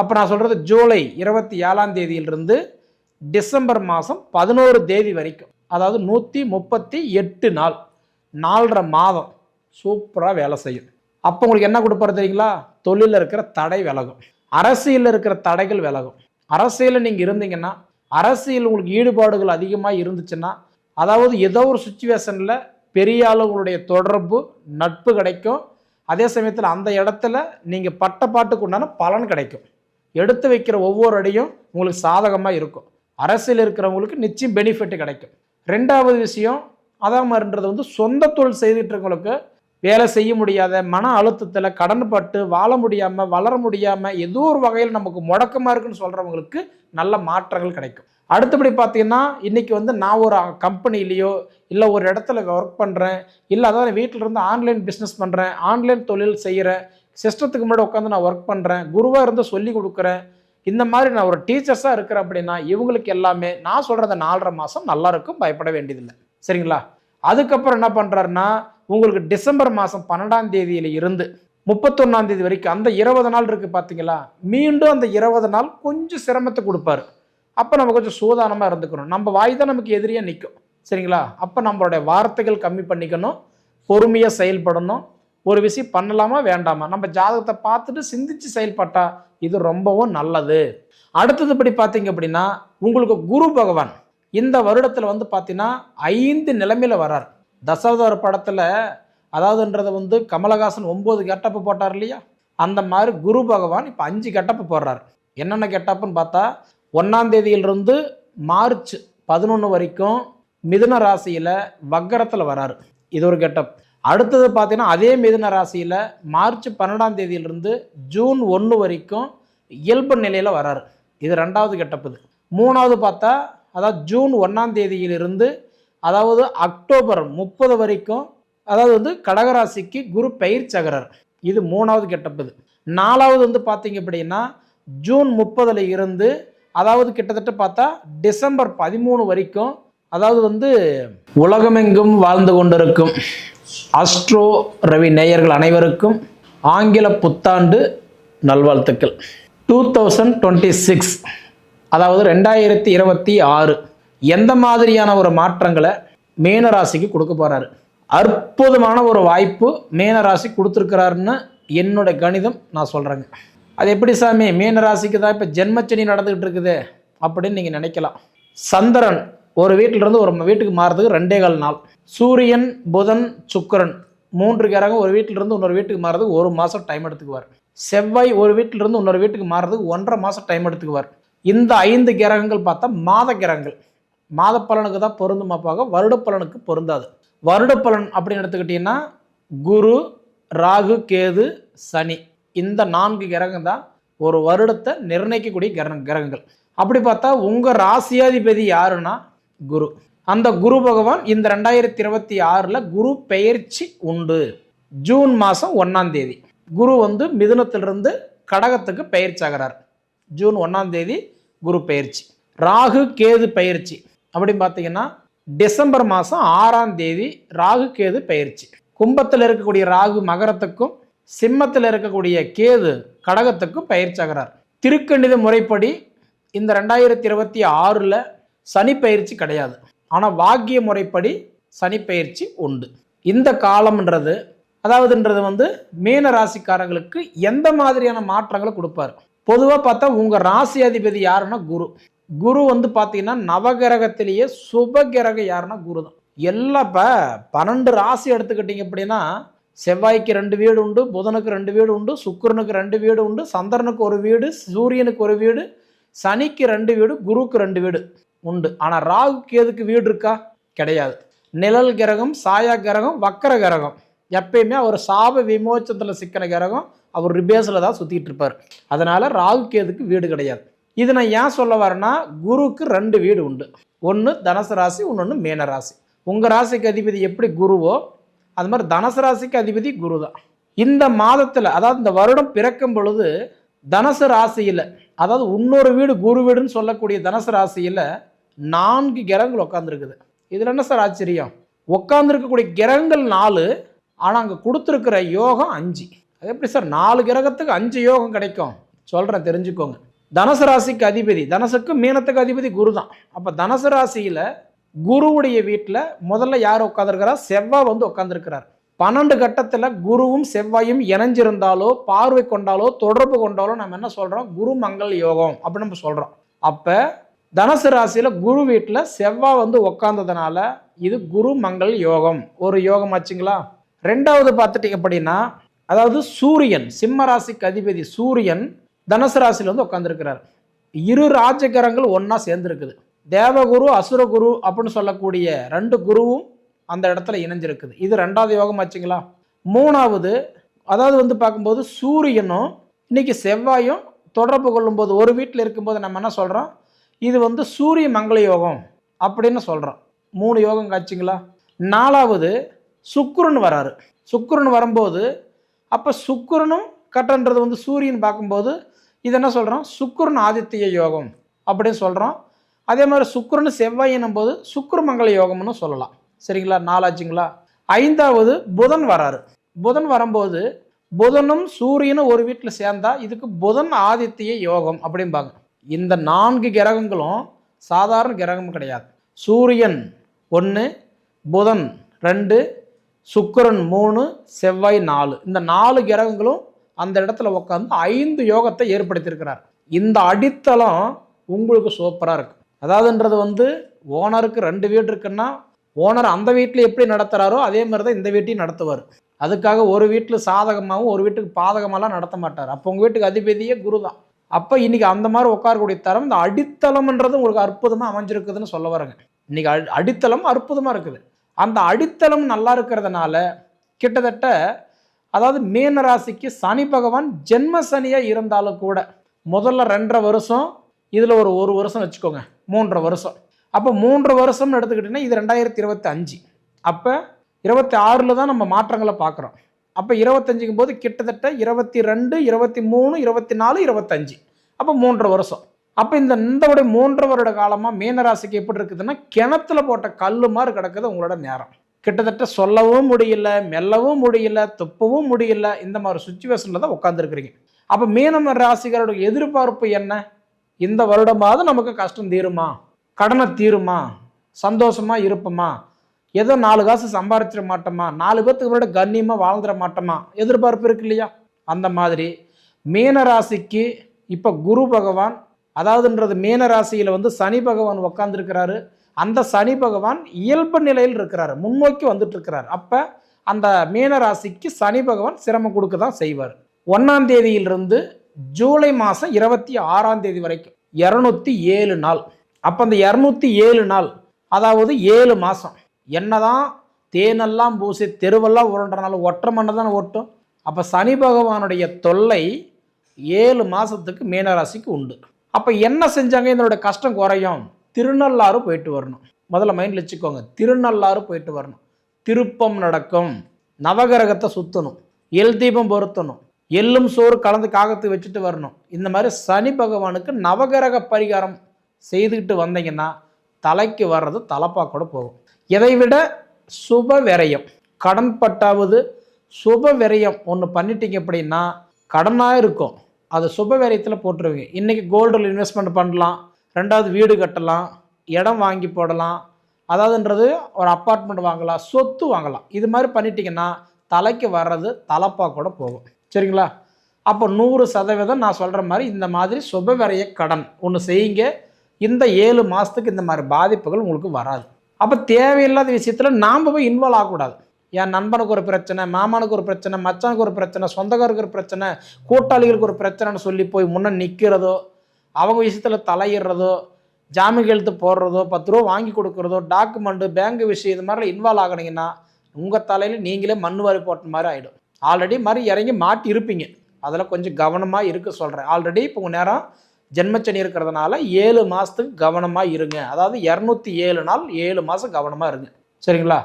அப்போ நான் சொல்கிறது ஜூலை இருபத்தி ஏழாம் தேதியிலிருந்து டிசம்பர் மாதம் பதினோரு தேதி வரைக்கும். அதாவது நூற்றி முப்பத்தி எட்டு நாள் நாலரை மாதம் சூப்பராக வேலை செய்யும். அப்போ உங்களுக்கு என்ன கொடுப்பாரு தெரியுங்களா? தொழிலில் இருக்கிற தடை விலகும். அரசியலில் இருக்கிற தடைகள் விலகும். அரசியலில் நீங்கள் இருந்தீங்கன்னா அரசியல் உங்களுக்கு ஈடுபாடுகள் அதிகமாக இருந்துச்சுன்னா அதாவது ஏதோ ஒரு சுச்சுவேஷனில் பெரிய ஆளுங்களுடைய தொடர்பு நட்பு கிடைக்கும். அதே சமயத்தில் அந்த இடத்துல நீங்கள் பட்ட பாட்டுக்கு உண்டான பலன் கிடைக்கும். எடுத்து வைக்கிற ஒவ்வொரு அடியும் உங்களுக்கு சாதகமாக இருக்கும். அரசியல் இருக்கிறவங்களுக்கு நிச்சயம் பெனிஃபிட் கிடைக்கும். ரெண்டாவது விஷயம் அதான் மாதிரின்றது வந்து சொந்த தொழில் செய்துட்டு இருக்கவங்களுக்கு வேலை செய்ய முடியாத மன அழுத்தத்தில் கடன்பட்டு வாழ முடியாமல் வளர முடியாமல் ஏதோ ஒரு வகையில் நமக்கு முடக்கமாக இருக்குன்னு சொல்கிறவங்களுக்கு நல்ல மாற்றங்கள் கிடைக்கும். அடுத்தபடி பார்த்தீங்கன்னா இன்றைக்கி வந்து நான் ஒரு கம்பெனிலேயோ இல்லை ஒரு இடத்துல ஒர்க் பண்ணுறேன் இல்லை அதாவது வீட்டில் இருந்து ஆன்லைன் பிஸ்னஸ் பண்ணுறேன் ஆன்லைன் தொழில் செய்கிறேன் சிஸ்டத்துக்கு முன்னாடி உட்காந்து நான் ஒர்க் பண்ணுறேன் குருவாக இருந்து சொல்லி கொடுக்குறேன். இந்த மாதிரி நான் ஒரு டீச்சர்ஸாக இருக்கிறேன் அப்படின்னா இவங்களுக்கு எல்லாமே நான் சொல்கிறத நாலரை மாதம் நல்லா இருக்கும் பயப்பட வேண்டியதில்லை. சரிங்களா? அதுக்கப்புறம் என்ன பண்ணுறாருன்னா உங்களுக்கு டிசம்பர் மாதம் பன்னெண்டாம் தேதியில இருந்து முப்பத்தொன்னாம் தேதி வரைக்கும் அந்த இருபது நாள் இருக்குது பார்த்தீங்களா மீண்டும் அந்த இருபது நாள் கொஞ்சம் சிரமத்தை கொடுப்பாரு. அப்போ நம்ம கொஞ்சம் சூதானமாக இருந்துக்கணும். நம்ம வாய் தான் நமக்கு எதிரியாக நிற்கும் சரிங்களா? அப்போ நம்மளுடைய வார்த்தைகள் கம்மி பண்ணிக்கணும் பொறுமையாக செயல்படணும் ஒரு விஷயம் பண்ணலாமா வேண்டாமா? நம்ம ஜாதகத்தை பார்த்துட்டு சிந்திச்சு செயல்பட்டா இது ரொம்பவும் நல்லது. அடுத்ததுபடி பார்த்தீங்க அப்படின்னா உங்களுக்கு குரு பகவான் இந்த வருடத்தில் வந்து பார்த்தீங்கன்னா ஐந்து நிலைமையில் வரார் தசாவதார படத்தில் அதாவதுன்றது வந்து கமலஹாசன் ஒம்பது கெட்டப்பு போட்டார் இல்லையா? அந்த மாதிரி குரு பகவான் இப்போ அஞ்சு கெட்டப்பு போடுறார். என்னென்ன கெட்டப்புன்னு பார்த்தா ஒன்றாம் தேதியிலிருந்து மார்ச் பதினொன்று வரைக்கும் மிதுன ராசியில் வக்கரத்தில் வராரு. இது ஒரு கெட்டப். அடுத்தது பார்த்தீங்கன்னா அதே மிதுன ராசியில் மார்ச் பன்னெண்டாம் தேதியிலிருந்து ஜூன் ஒன்று வரைக்கும் இயல்பு நிலையில் வராரு. இது ரெண்டாவது கெட்டப்பது மூணாவது பார்த்தா அதாவது ஜூன் ஒன்றாம் தேதியிலிருந்து அதாவது அக்டோபர் முப்பது வரைக்கும் அதாவது வந்து கடகராசிக்கு குரு பயிர்ச்சகரர் இது மூணாவது கெட்டப்பது நாலாவது வந்து பார்த்தீங்க அப்படின்னா ஜூன் முப்பதில் இருந்து அதாவது கிட்டத்தட்ட பார்த்தா டிசம்பர் பதிமூணு வரைக்கும் அதாவது வந்து உலகமெங்கும் வாழ்ந்து கொண்டிருக்கும். அஸ்ட்ரோ ரவி நேயர்கள் அனைவருக்கும் ஆங்கில புத்தாண்டு நல்வாழ்த்துக்கள். டூ தௌசண்ட் டுவெண்ட்டி சிக்ஸ் அதாவது ரெண்டாயிரத்தி இருபத்தி ஆறு எந்த மாதிரியான ஒரு மாற்றங்களை மீனராசிக்கு கொடுக்க போகிறாரு அற்புதமான ஒரு வாய்ப்பு மீனராசி கொடுத்துருக்கிறாருன்னு என்னோட கணிதம் நான் சொல்கிறேங்க அது எப்படி சாமி? மீனராசிக்கு தான் இப்போ ஜென்மச்சனி நடந்துக்கிட்டு இருக்குது அப்படின்னு நீங்கள் நினைக்கலாம். சந்திரன் ஒரு வீட்டிலிருந்து ஒரு வீட்டுக்கு மாறதுக்கு ரெண்டே கால் நாள். சூரியன் புதன் சுக்கிரன் மூன்று கிரகம் ஒரு வீட்டிலிருந்து இன்னொரு வீட்டுக்கு மாறதுக்கு ஒரு மாதம் டைம் எடுத்துக்குவார். செவ்வாய் ஒரு வீட்டிலிருந்து இன்னொரு வீட்டுக்கு மாறதுக்கு ஒன்றரை மாதம் டைம் எடுத்துக்குவார். இந்த ஐந்து கிரகங்கள் பார்த்தா மாத கிரகங்கள். மாத பலனுக்கு தான் பொருந்துமாப்பாக வருட பலனுக்கு பொருந்தாது. வருட பலன் அப்படின்னு எடுத்துக்கிட்டிங்கன்னா குரு ராகு கேது சனி. இந்த நான்கு கிரகம் தான் ஒரு வருடத்தை நிர்ணயிக்கக்கூடிய கிர கிரகங்கள். அப்படி பார்த்தா உங்கள் ராசியாதிபதி யாருன்னா குரு. அந்த குரு பகவான் இந்த ரெண்டாயிரத்தி இருபத்தி ஆறில் குரு பெயர்ச்சி உண்டு. ஜூன் மாதம் ஒன்றாம் தேதி. குரு வந்து மிதுனத்திலிருந்து கடகத்துக்கு பயிற்சி ஆகிறார் ஜூன் ஒன்றாம் தேதி குரு பயிற்சி ராகு கேது பயிற்சி அப்படின்னு பார்த்தீங்கன்னா டிசம்பர் மாதம் ஆறாம் தேதி ராகு கேது பயிற்சி கும்பத்தில் இருக்கக்கூடிய ராகு மகரத்துக்கும் சிம்மத்தில் இருக்கக்கூடிய கேது கடகத்துக்கும் பயிற்சி ஆகிறார் திருக்கணித முறைப்படி இந்த ரெண்டாயிரத்தி இருபத்தி ஆறில் சனிப்பயிற்சி கிடையாது. ஆனால் வாக்கிய முறைப்படி சனி பயிற்சி உண்டு. இந்த காலம்ன்றது அதாவதுன்றது வந்து மீன ராசிக்காரங்களுக்கு எந்த மாதிரியான மாற்றங்களை கொடுப்பாரு? பொதுவாக பார்த்தா உங்கள் ராசி அதிபதி யாருன்னா குரு. குரு வந்து பார்த்தீங்கன்னா நவகிரகத்திலேயே சுப கிரகம் யாருன்னா குரு தான். எல்லாம் இப்போ பன்னெண்டு ராசி எடுத்துக்கிட்டீங்க அப்படின்னா செவ்வாய்க்கு ரெண்டு வீடு உண்டு புதனுக்கு ரெண்டு வீடு உண்டு சுக்கிரனுக்கு ரெண்டு வீடு உண்டு சந்திரனுக்கு ஒரு வீடு சூரியனுக்கு ஒரு வீடு சனிக்கு ரெண்டு வீடு குருவுக்கு ரெண்டு வீடு. உண்டு. ஆனால் ராகு கேதுக்கு வீடு இருக்கா? கிடையாது. நிழல் கிரகம் சாயா கிரகம் வக்கர கிரகம். எப்பயுமே அவர் சாப விமோச்சத்தில் சிக்கின கிரகம் அவர் ரிபேஸில் தான் சுற்றிட்டு இருப்பார். அதனால் ராகு கேதுக்கு வீடு கிடையாது. இது நான் ஏன் சொல்ல வரேன்னா குருவுக்கு ரெண்டு வீடு உண்டு. ஒன்று தனுசு ராசி இன்னொன்று மீன ராசி. உங்கள் ராசிக்கு அதிபதி எப்படி குருவோ அது மாதிரி தனுசு ராசிக்கு அதிபதி குரு தான். இந்த மாதத்தில் அதாவது இந்த வருடம் பிறக்கும் பொழுது தனுசு ராசியில் அதாவது இன்னொரு வீடு குரு வீடுன்னு சொல்லக்கூடிய தனுசு ராசியில் நான்கு கிரகங்கள் உட்காந்துருக்குது இதில் என்ன சார் ஆச்சரியம்? உட்காந்துருக்கக்கூடிய கிரகங்கள் நாலு ஆனால் அங்கே கொடுத்துருக்கிற யோகம் அஞ்சு. அது எப்படி சார்? நாலு கிரகத்துக்கு அஞ்சு யோகம் கிடைக்கும்? சொல்கிறேன் தெரிஞ்சுக்கோங்க. தனுசு ராசிக்கு அதிபதி தனுசுக்கு மீனத்துக்கு அதிபதி குரு தான். அப்போ தனுசு ராசியில் குருவுடைய வீட்டில் முதல்ல யார் உட்காந்துருக்கிறார் செவ்வாய் வந்து உட்காந்துருக்கிறார் பன்னெண்டு கட்டத்தில் குருவும் செவ்வாயும் இணைஞ்சிருந்தாலோ பார்வை கொண்டாலோ தொடர்பு கொண்டாலோ நம்ம என்ன சொல்கிறோம் குரு மங்கள் யோகம் அப்படின்னு நம்ம சொல்கிறோம் அப்போ தனுசு ராசியில் குரு வீட்டில் செவ்வாய் வந்து உக்காந்ததுனால இது குரு மங்கள் யோகம். ஒரு யோகம் ஆச்சுங்களா? ரெண்டாவது பார்த்துட்டீங்க அப்படின்னா அதாவது சூரியன் சிம்ம ராசிக்கு அதிபதி சூரியன் தனுசு ராசியில் வந்து உட்காந்துருக்கிறார் இரு ராஜகிரங்கள் ஒன்றா சேர்ந்துருக்குது. தேவகுரு அசுரகுரு அப்படின்னு சொல்லக்கூடிய ரெண்டு குருவும் அந்த இடத்துல இணைஞ்சிருக்குது. இது ரெண்டாவது யோகம் ஆச்சுங்களா? மூணாவது அதாவது வந்து பார்க்கும்போது சூரியனும் இன்னைக்கு செவ்வாயும் தொடர்பு கொள்ளும்போது ஒரு வீட்டில் இருக்கும்போது நம்ம என்ன சொல்கிறோம் இது வந்து சூரிய மங்கள யோகம் அப்படின்னு சொல்கிறோம் மூணு யோகம் காட்சிங்களா? நாலாவது சுக்கிரன் வராரு. சுக்கிரன் வரும்போது அப்போ சுக்குரனும் கட்டன்றது வந்து சூரியன் பார்க்கும்போது இது என்ன சொல்கிறோம் சுக்குரன் ஆதித்ய யோகம் அப்படின்னு சொல்கிறோம் அதே மாதிரி சுக்குரன் செவ்வாய் போது சுக்கிரமங்கல யோகம்னு சொல்லலாம். சரிங்களா? நாலாச்சுங்களா ஐந்தாவது புதன் வராரு. புதன் வரும்போது புதனும் சூரியனும் ஒரு வீட்டில் சேர்ந்தா இதுக்கு புதன் ஆதித்ய யோகம் அப்படிம்பாங்க. இந்த நான்கு கிரகங்களும் சாதாரண கிரகம் கிடையாது. சூரியன் ஒன்று புதன் ரெண்டு சுக்கிரன் மூணு செவ்வாய் நாலு. இந்த நாலு கிரகங்களும் அந்த இடத்துல உட்காந்து ஐந்து யோகத்தை ஏற்படுத்தியிருக்கிறார். இந்த அடித்தளம் உங்களுக்கு சூப்பராக இருக்கும் அதாவதுன்றது வந்து ஓனருக்கு ரெண்டு வீடு இருக்குன்னா ஓனர் அந்த வீட்டில் எப்படி நடத்துகிறாரோ அதே மாதிரி தான் இந்த வீட்டையும் நடத்துவார். அதுக்காக ஒரு வீட்டில் சாதகமாகவும் ஒரு வீட்டுக்கு பாதகமாலாம் நடத்த மாட்டார். அப்போ உங்கள் வீட்டுக்கு அதிபதியே குரு தான். அப்போ இன்னைக்கு அந்த மாதிரி உட்காரக்கூடிய தரம் இந்த அடித்தளம்ன்றது உங்களுக்கு அற்புதமாக அமைஞ்சிருக்குதுன்னு சொல்ல வரேங்க. இன்னைக்கு அடித்தளம் அற்புதமாக இருக்குது. அந்த அடித்தளம் நல்லா இருக்கிறதுனால கிட்டத்தட்ட அதாவது மீன ராசிக்கு சனி பகவான் ஜென்ம சனியாக இருந்தாலும் கூட முதல்ல ரெண்டரை வருஷம் இதில் ஒரு ஒரு வருஷம் வச்சுக்கோங்க மூன்றரை வருஷம். அப்போ மூன்று வருஷம்னு எடுத்துக்கிட்டிங்கன்னா இது ரெண்டாயிரத்தி இருபத்தி அஞ்சு. அப்போ இருபத்தி ஆறில் தான் நம்ம மாற்றங்களை பார்க்குறோம். அப்போ இருபத்தஞ்சுக்கும் போது கிட்டத்தட்ட இருபத்தி ரெண்டு இருபத்தி மூணு இருபத்தி நாலு இருபத்தஞ்சு. அப்போ மூன்றரை வருஷம். அப்போ இந்த இந்த உடைய மூன்று வருட காலமாக மீனராசிக்கு எப்படி இருக்குதுன்னா கிணத்துல போட்ட கல் மாதிரி கிடக்குது உங்களோட நேரம். கிட்டத்தட்ட சொல்லவும் முடியல மெல்லவும் முடியல துப்பவும் முடியல இந்த மாதிரி சுச்சுவேஷனில் தான் உட்காந்துருக்குறீங்க அப்போ மீனம் ராசிகரோட எதிர்பார்ப்பு என்ன? இந்த வருடமாவது நமக்கு கஷ்டம் தீருமா? கடனை தீருமா? சந்தோஷமாக இருப்போமா? ஏதோ நாலு காசு சம்பாரிச்சிட மாட்டோமா? நாலு பேர்த்துக்கு முன்னாடி கண்ணியமாக வாழ்ந்துட மாட்டோமா? எதிர்பார்ப்பு இருக்கு இல்லையா? அந்த மாதிரி. மீனராசிக்கு இப்போ குரு பகவான் அதாவதுன்றது மீனராசியில் வந்து சனி பகவான் உட்காந்துருக்கிறாரு அந்த சனி பகவான் இயல்பு நிலையில் இருக்கிறாரு. முன்னோக்கி வந்துட்டு இருக்கிறார் அப்போ அந்த மீனராசிக்கு சனி பகவான் சிரமம் கொடுக்க தான் செய்வார். ஒன்றாம் தேதியிலிருந்து ஜூலை மாதம் இருபத்தி ஆறாம் தேதி வரைக்கும். இரநூத்தி ஏழு நாள். அப்போ அந்த இரநூத்தி ஏழு நாள் அதாவது ஏழு மாதம் என்னதான் தேனெல்லாம் பூசி தெருவெல்லாம் உருண்டனாலும் ஒற்றை மண்ணை தானே ஒட்டும் அப்போ சனி பகவானுடைய தொல்லை ஏழு மாதத்துக்கு மீனராசிக்கு உண்டு. அப்போ என்ன செஞ்சாங்க? இதனோட கஷ்டம் குறையும். திருநள்ளாறு போயிட்டு வரணும். முதல்ல மைண்டில் வச்சுக்கோங்க. திருநள்ளாறு போயிட்டு வரணும். திருப்பம் நடக்கும். நவகிரகத்தை சுற்றணும் எல் தீபம் பொருத்தணும். எள்ளும் சோறு கலந்து காகத்து வச்சுட்டு வரணும். இந்த மாதிரி சனி பகவானுக்கு நவகிரக பரிகாரம் செய்துக்கிட்டு வந்தீங்கன்னா தலைக்கு வர்றது தலப்பா கூட போகும். இதை விட சுப விரயம்? கடன் பட்டாவது சுப விரயம் ஒன்று பண்ணிட்டீங்க அப்படின்னா கடனாக இருக்கும். அது சுப விரயத்தில் போட்டுருவீங்க. இன்றைக்கி கோல்டில் இன்வெஸ்ட்மெண்ட் பண்ணலாம். ரெண்டாவது வீடு கட்டலாம். இடம் வாங்கி போடலாம். அதாவதுன்றது ஒரு அப்பார்ட்மெண்ட் வாங்கலாம். சொத்து வாங்கலாம். இது மாதிரி பண்ணிட்டீங்கன்னா தலைக்கு வர்றது தலப்பா கூட போகும். சரிங்களா? அப்போ நூறு சதவீதம் நான் சொல்கிற மாதிரி இந்த மாதிரி சுப விரய கடன் ஒன்று செய்யுங்க. இந்த ஏழு மாதத்துக்கு இந்த மாதிரி பாதிப்புகள் உங்களுக்கு வராது. அப்போ தேவையில்லாத விஷயத்தில் நாம் போய் இன்வால்வ் ஆகக்கூடாது. என் நண்பனுக்கு ஒரு பிரச்சனை மாமனுக்கு ஒரு பிரச்சனை மச்சானுக்கு ஒரு பிரச்சனை சொந்தக்காருக்கு ஒரு பிரச்சனை கூட்டாளிகளுக்கு ஒரு பிரச்சனைன்னு சொல்லி போய் முன்னே நிற்கிறதோ அவங்க விஷயத்தில் தலையிடுறதோ ஜாமீன் எழுத்து போடுறதோ பத்து ரூபா வாங்கி கொடுக்குறதோ டாக்குமெண்ட்டு பேங்க் விஷயம் இது மாதிரிலாம் இன்வால்வ் ஆகினீங்கன்னா உங்கள் தலையில் நீங்களே மண் வாரி போட்ட மாதிரி ஆகிடும் ஆல்ரெடி மாதிரி இறங்கி மாட்டி இருப்பீங்க அதில் கொஞ்சம் கவனமாக இருக்க சொல்கிறேன் ஆல்ரெடி இப்போ உங்கள் நேரம் ஜென்மச்சனி இருக்கிறதுனால ஏழு மாதத்துக்கு கவனமாக இருங்க. அதாவது இரநூத்தி ஏழு நாள் ஏழு மாதம் கவனமாக இருங்க. சரிங்களா?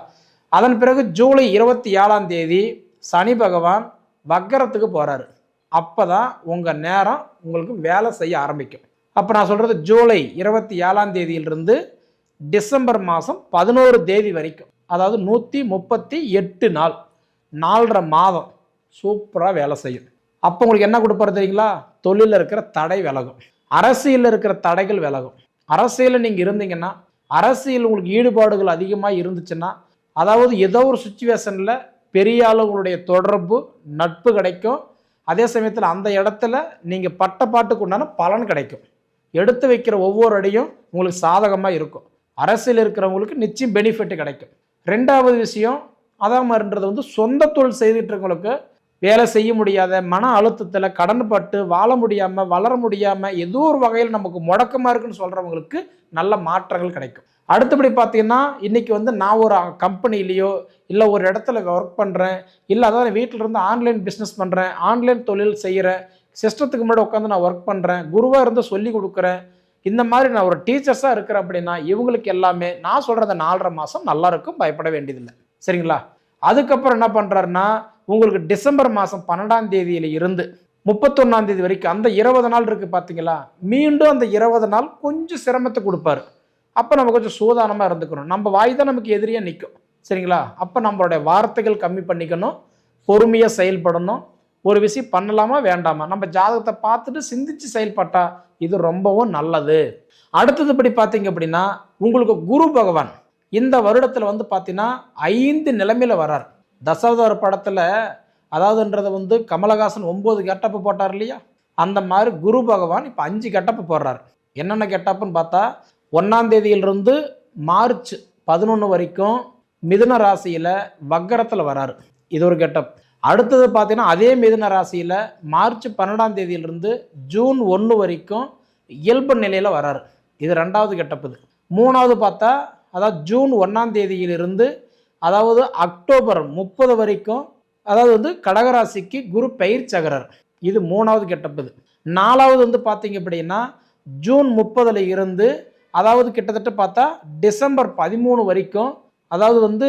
அதன் பிறகு ஜூலை இருபத்தி ஏழாம் தேதி சனி பகவான் வக்கரத்துக்கு போகிறாரு அப்போ தான் உங்கள் நேரம் உங்களுக்கு வேலை செய்ய ஆரம்பிக்கும். அப்போ நான் சொல்கிறது ஜூலை இருபத்தி ஏழாம் தேதியிலிருந்து டிசம்பர் மாதம் பதினோரு தேதி வரைக்கும். அதாவது நூற்றி முப்பத்தி எட்டு நாள் நாலரை மாதம் சூப்பராக வேலை செய்யும். அப்போ உங்களுக்கு என்ன கொடுப்பாரு தெரியுங்களா? தொழிலில் இருக்கிற தடை விலகும். அரசியலில் இருக்கிற தடைகள் விலகும். அரசியலில் நீங்கள் இருந்தீங்கன்னா அரசியல் உங்களுக்கு ஈடுபாடுகள் அதிகமாக இருந்துச்சுன்னா அதாவது ஏதோ ஒரு சுச்சுவேஷனில் பெரிய ஆளுங்களுடைய தொடர்பு நட்பு கிடைக்கும். அதே சமயத்தில் அந்த இடத்துல நீங்கள் பட்ட பாட்டுக்கு உண்டான பலன் கிடைக்கும். எடுத்து வைக்கிற ஒவ்வொரு அடியும் உங்களுக்கு சாதகமாக இருக்கும். அரசியல் இருக்கிறவங்களுக்கு நிச்சயம் பெனிஃபிட் கிடைக்கும். ரெண்டாவது விஷயம் அதான் மாதிரின்றது வந்து சொந்த தொழில் செய்துட்டு இருக்கவங்களுக்கு வேலை செய்ய முடியாத மன அழுத்தத்தில் கடன்பட்டு வாழ முடியாமல் வளர முடியாமல் ஏதோ ஒரு வகையில் நமக்கு முடக்கமாக இருக்குன்னு சொல்கிறவங்களுக்கு நல்ல மாற்றங்கள் கிடைக்கும். அடுத்தபடி பார்த்தீங்கன்னா இன்றைக்கி வந்து நான் ஒரு கம்பெனிலேயோ இல்லை ஒரு இடத்துல ஒர்க் பண்ணுறேன் இல்லை அதாவது வீட்டில் இருந்து ஆன்லைன் பிஸ்னஸ் பண்ணுறேன் ஆன்லைன் தொழில் செய்கிறேன் சிஸ்டத்துக்கு முன்னாடி உட்காந்து நான் ஒர்க் பண்ணுறேன் குருவாக இருந்து சொல்லி கொடுக்குறேன் இந்த மாதிரி நான் ஒரு டீச்சர்ஸாக இருக்கிறேன் அப்படின்னா இவங்களுக்கு எல்லாமே நான் சொல்கிறத நாலரை மாதம் நல்லா இருக்கும் பயப்பட வேண்டியதில்லை. சரிங்களா? அதுக்கப்புறம் என்ன பண்ணுறாருன்னா உங்களுக்கு டிசம்பர் மாதம் பன்னெண்டாம் தேதியில இருந்து முப்பத்தொன்னாம் தேதி வரைக்கும் அந்த இருபது நாள் இருக்குது பார்த்தீங்களா மீண்டும் அந்த இருபது நாள் கொஞ்சம் சிரமத்தை கொடுப்பாரு. அப்போ நம்ம கொஞ்சம் சூதானமாக இருந்துக்கணும். நம்ம வாய் தான் நமக்கு எதிரியாக நிற்கும் சரிங்களா? அப்போ நம்மளுடைய வார்த்தைகள் கம்மி பண்ணிக்கணும் பொறுமையாக செயல்படணும். ஒரு விஷயம் பண்ணலாமா வேண்டாமா? நம்ம ஜாதகத்தை பார்த்துட்டு சிந்திச்சு செயல்பட்டா இது ரொம்பவும் நல்லது. அடுத்ததுபடி பார்த்தீங்க அப்படின்னா உங்களுக்கு குரு பகவான். இந்த வருடத்தில் வந்து பார்த்தீங்கன்னா ஐந்து நிலைமையில் வரார். தசாவதார படத்தில் அதாவதுன்றதை வந்து கமலஹாசன் ஒம்பது கெட்டப்பு போட்டார் இல்லையா? அந்த மாதிரி குரு பகவான் இப்போ அஞ்சு கெட்டப்பு போடுறார். என்னென்ன கெட்டப்புன்னு பார்த்தா ஒன்றாம் தேதியிலிருந்து மார்ச் பதினொன்று வரைக்கும் மிதுன ராசியில் வக்கரத்தில் வராரு. இது ஒரு கெட்டப். அடுத்தது பார்த்தீங்கன்னா அதே மிதுன ராசியில் மார்ச் பன்னெண்டாம் தேதியிலிருந்து ஜூன் ஒன்று வரைக்கும் இயல்பு நிலையில் வராரு. இது ரெண்டாவது கெட்டப் இது. மூணாவது பார்த்தா அதாவது ஜூன் ஒன்றாம் தேதியிலிருந்து அதாவது அக்டோபர் முப்பது வரைக்கும் அதாவது வந்து கடகராசிக்கு குரு பயிர்ச்சகரர் இது மூணாவது கெட்டப் இது நாலாவது வந்து பார்த்தீங்க அப்படின்னா ஜூன் முப்பதில் இருந்து அதாவது கிட்டத்தட்ட பார்த்தா டிசம்பர் பதிமூணு வரைக்கும் அதாவது வந்து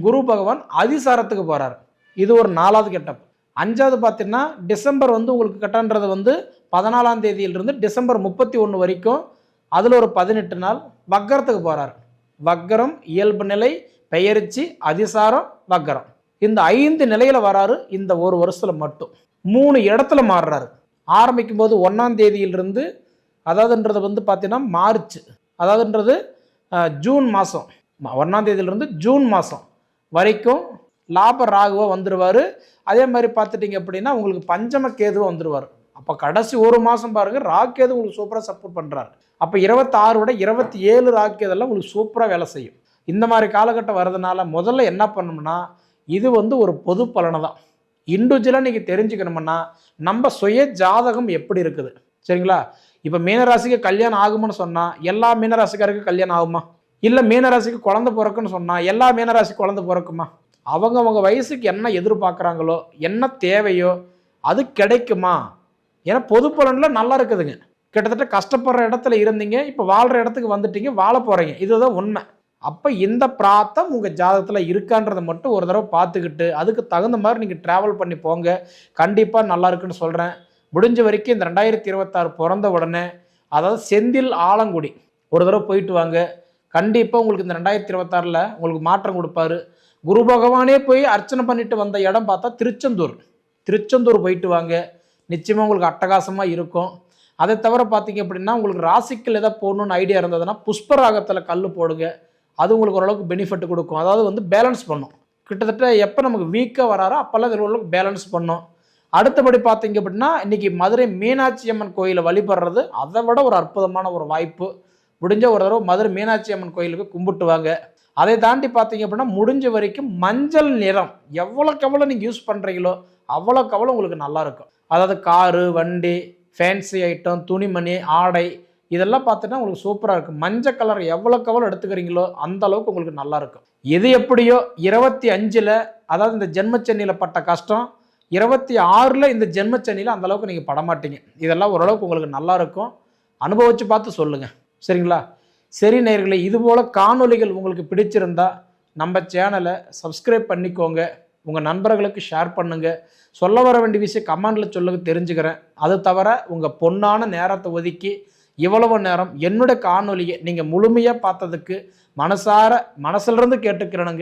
குரு பகவான் அதிசாரத்துக்கு போகிறார் இது ஒரு நாலாவது கெட்டப். அஞ்சாவது பார்த்தீங்கன்னா டிசம்பர் வந்து உங்களுக்கு கட்டன்றது வந்து பதினாலாம் தேதியிலிருந்து டிசம்பர் முப்பத்தி ஒன்று வரைக்கும் அதில் ஒரு பதினெட்டு நாள் வக்கரத்துக்கு போகிறார் வக்கரம் இயல்பு நிலை பெயர்ச்சி அதிசாரம் வக்கரம். இந்த ஐந்து நிலையில் வராரு இந்த ஒரு வருஷத்தில் மட்டும். மூணு இடத்துல மாறுறாரு. ஆரம்பிக்கும் போது ஒன்றாம் தேதியிலிருந்து அதாவதுன்றது வந்து பார்த்தீங்கன்னா மார்ச். அதாவதுன்றது ஜூன் மாதம் ஒன்றாம் தேதியிலிருந்து ஜூன் மாதம் வரைக்கும் லாப ராகுவாக வந்துடுவார் அதே மாதிரி பார்த்துட்டிங்க அப்படின்னா உங்களுக்கு பஞ்சம கேதுவாக வந்துடுவார் அப்போ கடைசி ஒரு மாதம் பாருங்கள் ராக்கேது உங்களுக்கு சூப்பராக சப்போர்ட் பண்ணுறாரு அப்போ இருபத்தாறு விட இருபத்தி ஏழு ராக்கேதெல்லாம் உங்களுக்கு சூப்பராக வேலை செய்யும். இந்த மாதிரி காலகட்டம் வர்றதுனால முதல்ல என்ன பண்ணணும்னா இது வந்து ஒரு பொது பலனை தான் இண்டிவிஜுவலாக நீங்கள் தெரிஞ்சுக்கணும்னா நம்ம சுய ஜாதகம் எப்படி இருக்குது? சரிங்களா? இப்போ மீனராசிக்கு கல்யாணம் ஆகும்னு சொன்னால் எல்லா மீனராசிக்காருக்கும் கல்யாணம் ஆகுமா? இல்லை மீனராசிக்கு குழந்தை பிறக்குன்னு சொன்னால் எல்லா மீனராசி குழந்தை பிறக்குமா? அவங்கவுங்க வயசுக்கு என்ன எதிர்பார்க்குறாங்களோ என்ன தேவையோ அது கிடைக்குமா? ஏன்னா பொது பலனில் நல்லா இருக்குதுங்க. கிட்டத்தட்ட கஷ்டப்படுற இடத்துல இருந்தீங்க இப்போ வாழ்கிற இடத்துக்கு வந்துட்டீங்க வாழ போகிறீங்க இதுதான் உண்மை. அப்போ இந்த பிராத்தம் உங்கள் ஜாதகத்தில் இருக்கான்றதை மட்டும் ஒரு தடவை பார்த்துக்கிட்டு அதுக்கு தகுந்த மாதிரி நீங்கள் ட்ராவல் பண்ணி போங்க. கண்டிப்பாக நல்லா இருக்குன்னு சொல்கிறேன் முடிஞ்ச வரைக்கும் இந்த ரெண்டாயிரத்தி இருபத்தாறு பிறந்த உடனே அதாவது செந்தில் ஆலங்குடி ஒரு தடவை போயிட்டு வாங்க. கண்டிப்பாக உங்களுக்கு இந்த ரெண்டாயிரத்தி இருபத்தாறில் உங்களுக்கு மாற்றம் கொடுப்பாரு. குரு பகவானே போய் அர்ச்சனை பண்ணிட்டு வந்த இடம் பார்த்தா திருச்செந்தூர். திருச்செந்தூர் போயிட்டு வாங்க. நிச்சயமாக உங்களுக்கு அட்டகாசமாக இருக்கும். அதை தவிர பார்த்தீங்க அப்படின்னா உங்களுக்கு ராசிக்கல் எதாவது போடணும்னு ஐடியா இருந்ததுன்னா புஷ்ப ராகத்தில் கல் போடுங்க. அது உங்களுக்கு ஓரளவுக்கு பெனிஃபிட் கொடுக்கும். அதாவது வந்து பேலன்ஸ் பண்ணும். கிட்டத்தட்ட எப்போ நமக்கு வீக்காக வராரோ அப்போல்லாம் இதில் ஓரளவுக்கு பேலன்ஸ் பண்ணும். அடுத்தபடி பார்த்தீங்க அப்படின்னா இன்றைக்கி மதுரை மீனாட்சி அம்மன் கோயிலை வழிபடுறது அதை விட ஒரு அற்புதமான ஒரு வாய்ப்பு. முடிஞ்ச ஒரு தடவை மதுரை மீனாட்சி அம்மன் கோயிலுக்கு கும்பிட்டுவாங்க. அதை தாண்டி பார்த்தீங்க அப்படின்னா முடிஞ்ச வரைக்கும் மஞ்சள் நிறம் எவ்வளோக்கு எவ்வளோ நீங்கள் யூஸ் பண்ணுறீங்களோ அவ்வளோக்கு அவ்வளோ உங்களுக்கு நல்லாயிருக்கும் அதாவது காரு வண்டி ஃபேன்சி ஐட்டம் துணிமணி ஆடை இதெல்லாம் பார்த்துட்டா உங்களுக்கு சூப்பராக இருக்கும். மஞ்சள் கலர் எவ்வளோக்கு எவ்வளோ எடுத்துக்கிறீங்களோ அந்த அளவுக்கு உங்களுக்கு நல்லா இருக்கும். எது எப்படியோ இருபத்தி அஞ்சில் அதாவது இந்த ஜென்மச்சனியில் பட்ட கஷ்டம் இருபத்தி ஆறில் இந்த ஜென்மச்சனியில் அந்த அளவுக்கு நீங்கள் படமாட்டீங்க. இதெல்லாம் ஓரளவுக்கு உங்களுக்கு நல்லா இருக்கும். பார்த்து சொல்லுங்கள் சரிங்களா? சரி நேயர்களே இதுபோல் காணொலிகள் காணொளிகள் உங்களுக்கு பிடிச்சிருந்தா நம்ம சேனலை சப்ஸ்கிரைப் பண்ணிக்கோங்க. உங்கள் நண்பர்களுக்கு ஷேர் பண்ணுங்கள் சொல்ல வர வேண்டிய விஷயம் கமெண்டில் சொல்லுங்க தெரிஞ்சுக்கிறேன். அது தவிர உங்கள் பொன்னான நேரத்தை ஒதுக்கி இவ்வளவு நேரம் என்னோட காணொலியை நீங்கள் முழுமையாக பார்த்ததுக்கு மனசார மனசுலேருந்து கேட்டுக்கிறேனுங்க.